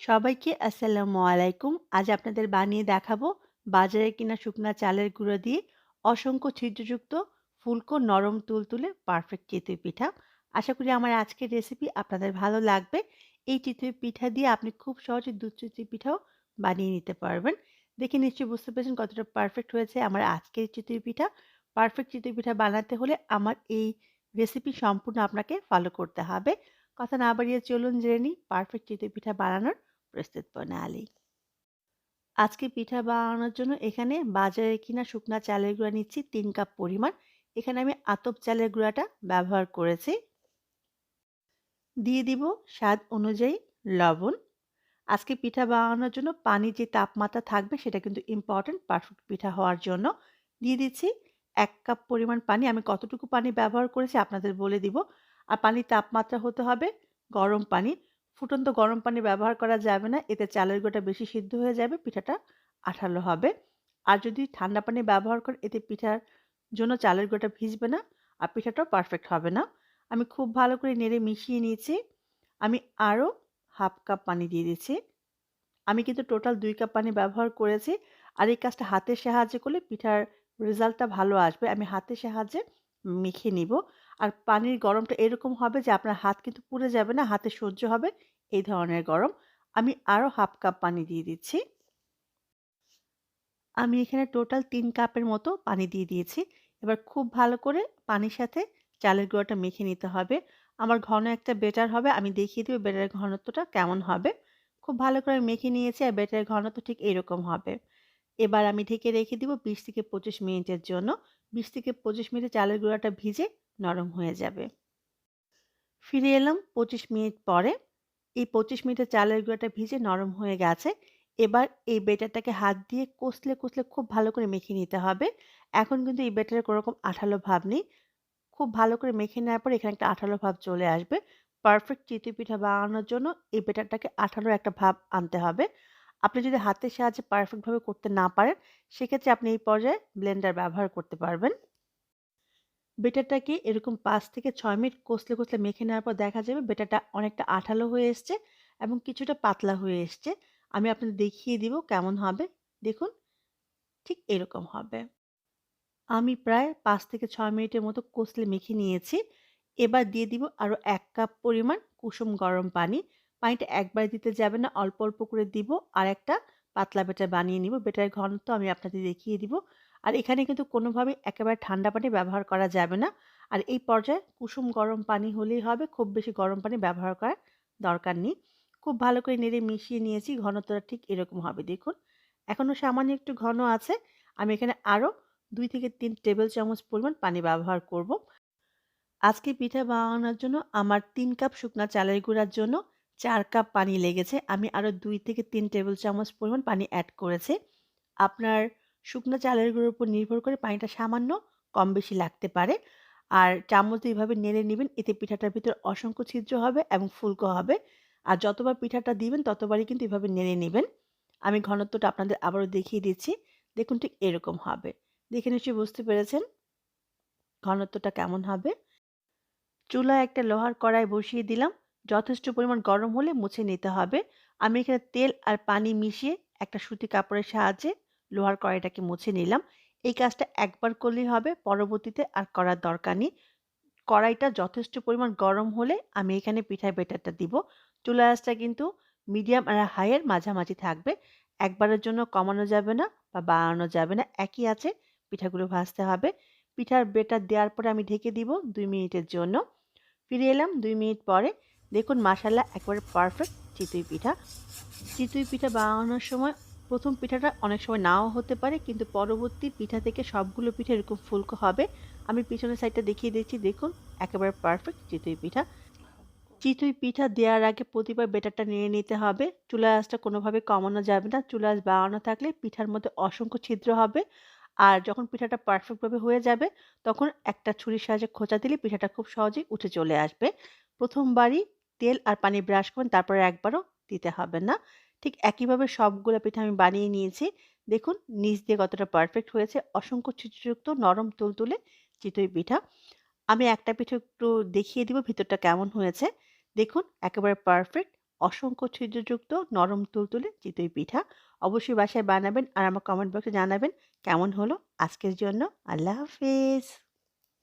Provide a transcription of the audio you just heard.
সবাইকে আসসালামু আলাইকুম। আজ আপনাদের বানিয়ে দেখাবো বাজারে কিনা শুকনা চালের গুঁড়ো দিয়ে অসংখ্য ছিদ্রযুক্ত ফুলকো নরম তুলতুলে পারফেক্ট চিতই পিঠা। আশা করি আমার আজকের রেসিপি আপনাদের ভালো লাগবে। এই চিতই পিঠা দিয়ে আপনি খুব সহজে দুধ চিতই পিঠাও বানিয়ে নিতে পারবেন। দেখে নিশ্চয়ই বুঝতে পেরেছেন কতটা পারফেক্ট হয়েছে আমার আজকের চিতই পিঠা। পারফেক্ট চিতই পিঠা বানাতে হলে আমার এই রেসিপি সম্পূর্ণ আপনাকে ফলো করতে হবে। কথা না বাড়িয়ে চলুন জেনে নিই পারফেক্ট চিতই পিঠা বানানোর প্রস্তুত প্রণালী। আজকে পিঠা বানানোর জন্য এখানে বাজারে কিনা শুকনা চালের গুঁড়া নিচ্ছি তিন কাপ পরিমাণ। এখানে আমি আতপ চালের গুঁড়াটা ব্যবহার করেছি। দিয়ে দিব স্বাদ অনুযায়ী লবণ। আজকে পিঠা বানানোর জন্য পানি যে তাপমাত্রা থাকবে সেটা কিন্তু ইম্পর্ট্যান্ট পারফেক্ট পিঠা হওয়ার জন্য। দিয়ে দিচ্ছি এক কাপ পরিমাণ পানি। আমি কতটুকু পানি ব্যবহার করেছি আপনাদের বলে দিব। আর পানির তাপমাত্রা হতে হবে গরম পানি। ফুটন্ত গরম পানি ব্যবহার করা যাবে না। এতে চালের গোটা বেশি সিদ্ধ হয়ে যাবে, পিঠাটা আঠালো হবে। আর যদি ঠান্ডা পানি ব্যবহার করে এতে পিঠার জন্য চালের গোটা ভিজবে না আর পিঠাটাও পারফেক্ট হবে না। আমি খুব ভালো করে নেড়ে মিশিয়ে নিয়েছি। আমি আরও হাফ কাপ পানি দিয়ে দিচ্ছি আমি কিন্তু টোটাল দুই কাপ পানি ব্যবহার করেছি। আর এই কাজটা হাতের সাহায্যে করলে পিঠার রেজাল্টটা ভালো আসবে। আমি হাতের সাহায্যে মেখে নিব। আর পানির গরমটা এরকম হবে যে আপনার হাত কিন্তু পুড়ে যাবে না, হাতে সহ্য হবে। এই ধরনের গরম। আমি আরও হাফ কাপ পানি দিয়ে দিচ্ছি। আমি এখানে টোটাল তিন কাপের মতো পানি দিয়ে দিয়েছি। এবার খুব ভালো করে পানির সাথে চালের গুঁড়োটা মেখে নিতে হবে। আমার ঘন একটা বেটার হবে, আমি দেখিয়ে দেবো বেটারের ঘনত্বটা কেমন হবে। খুব ভালো করে মেখে নিয়েছি আর বেটারের ঘনত্ব ঠিক এরকম হবে। এবার আমি ঢেকে রেখে দিব বিশ থেকে পঁচিশ মিনিটের জন্য। বিশ থেকে পঁচিশ মিনিটে চালের গুঁড়াটা ভিজে নরম হয়ে যাবে। ফিরে এলাম পঁচিশ মিনিট পরে। এই পঁচিশ মিনিটে চালের গুঁড়াটা ভিজে নরম হয়ে গেছে। এবার এই বেটারটাকে হাত দিয়ে কষলে কষলে খুব ভালো করে মেখে নিতে হবে। এখন কিন্তু এই বেটারে কোনোরকম আঠালো ভাব নেই। খুব ভালো করে মেখে নেওয়ার পর এখানে একটা আঠালো ভাব চলে আসবে। পারফেক্ট চিতই পিঠা বানানোর জন্য এই বেটারটাকে আঠালো একটা ভাব আনতে হবে। আপনি যদি হাতের সাহায্যে পারফেক্টভাবে করতে না পারেন, সেক্ষেত্রে আপনি এই পর্যায়ে ব্লেন্ডার ব্যবহার করতে পারবেন। বেটারটাকে এরকম পাঁচ থেকে ছয় মিনিট কষলে কষলে মেখে নেওয়ার পর দেখা যাবে বেটারটা অনেকটা আঠালো হয়ে এসছে এবং কিছুটা পাতলা হয়ে এসছে। আমি আপনাদের দেখিয়ে দিব কেমন হবে। দেখুন, ঠিক এরকম হবে। আমি প্রায় পাঁচ থেকে ছয় মিনিটের মতো কষলে মেখে নিয়েছি। এবার দিয়ে দিব আরও এক কাপ পরিমাণ কুসুম গরম পানি। পানিটা একবার দিতে যাবে না, অল্প অল্প করে দিব। আর একটা পাতলা বেটার বানিয়ে নিব। বেটারের ঘনত্ব আমি আপনাদের দেখিয়ে দিব। আর এখানে কিন্তু কোনোভাবেই একেবারে ঠান্ডা পানি ব্যবহার করা যাবে না। আর এই পর্যায়ে কুসুম গরম পানি হলেই হবে, খুব বেশি গরম পানি ব্যবহার করার দরকার নেই। খুব ভালো করে নেড়ে মিশিয়ে নিয়েছি, ঘনত্বটা ঠিক এরকম হবে। দেখুন, এখনও সামান্য একটু ঘন আছে। আমি এখানে আরও দুই থেকে তিন টেবিল চামচ পরিমাণ পানি ব্যবহার করব। আজকে পিঠা বানানোর জন্য আমার তিন কাপ শুকনা চালের গুঁড়ার জন্য চার কাপ পানি লেগেছে। আমি আরও দুই থেকে তিন টেবিল চামচ পরিমাণ পানি অ্যাড করেছি। আপনার শুকনো চালের গুঁড়োর উপর নির্ভর করে পানিটা সামান্য কম বেশি লাগতে পারে। আর চামচ এইভাবে নেড়ে নেবেন, এতে পিঠাটার ভিতর অসংখ্য ছিদ্র হবে এবং ফুলকো হবে। আর যতবার পিঠাটা দিবেন, ততবারই কিন্তু এভাবে নেড়ে নেবেন। আমি ঘনত্বটা আপনাদের আবারও দেখিয়ে দিচ্ছি। দেখুন ঠিক এরকম হবে। দেখে নিশ্চয়ই বুঝতে পেরেছেন ঘনত্বটা কেমন হবে। চুলায় একটা লোহার কড়াই বসিয়ে দিলাম। যথেষ্ট পরিমাণ গরম হলে মুছে নিতে হবে। আমি এখানে তেল আর পানি মিশিয়ে একটা সুতি কাপড়ের সাহায্যে লোহার কড়াইটাকে মুছে নিলাম। এই কাজটা একবার করলেই হবে, পরবর্তীতে আর করার দরকার নেই। কড়াইটা যথেষ্ট পরিমাণ গরম হলে আমি এখানে পিঠার বেটারটা দিব। চুলা আঁচটা কিন্তু মিডিয়াম আর হাইয়ের মাঝামাঝি থাকবে। একবারের জন্য কমানো যাবে না বা বাড়ানো যাবে না, একই আছে। পিঠাগুলো ভাজতে হবে। পিঠার বেটার দেওয়ার পরে আমি ঢেকে দিব দুই মিনিটের জন্য। ফিরে এলাম দুই মিনিট পরে। দেখুন মাসাল্লা একবারে পারফেক্ট চিতুই পিঠা। চিতুই পিঠা বানানোর সময় প্রথম পিঠাটা অনেক সময় নাও হতে পারে, কিন্তু পরবর্তী পিঠা থেকে সবগুলো পিঠা এরকম ফুলকো হবে। আমি পিছনের সাইডটা দেখিয়ে দিচ্ছি, দেখুন, একেবারে পারফেক্ট চিতুই পিঠা। চিতুই পিঠা দেওয়ার আগে প্রতিবার বেটারটা নিয়ে নিতে হবে। চুলা আঁচটা কোনোভাবে কমানো যাবে না। চুলা আঁচ বাড়ানো থাকলে পিঠার মধ্যে অসংখ্য ছিদ্র হবে। আর যখন পিঠাটা পারফেক্টভাবে হয়ে যাবে, তখন একটা ছুরির সাহায্যে খোঁচা দিলে পিঠাটা খুব সহজেই উঠে চলে আসবে। প্রথমবারই তেল আর পানি ব্রাশ করবেন তারপরে একবারও দিতে হবে না। ঠিক একইভাবে সবগুলো পিঠা আমি বানিয়ে নিয়েছি দেখুন, নিচ দিয়ে কতটা পারফেক্ট হয়েছে অসংখ্য ছিটযুক্ত নরম তুলতুলে চিতই পিঠা আমি একটা পিঠে একটু দেখিয়ে দিব ভিতরটা কেমন হয়েছে দেখুন, একেবারে পারফেক্ট অসংখ্য ছিদ্রযুক্ত নরম তুলতুলে চিতই পিঠা। অবশ্যই বাসায় বানাবেন আর আমার কমেন্ট বক্সে জানাবেন কেমন হলো। আজকের জন্য আল্লাহ হাফেজ।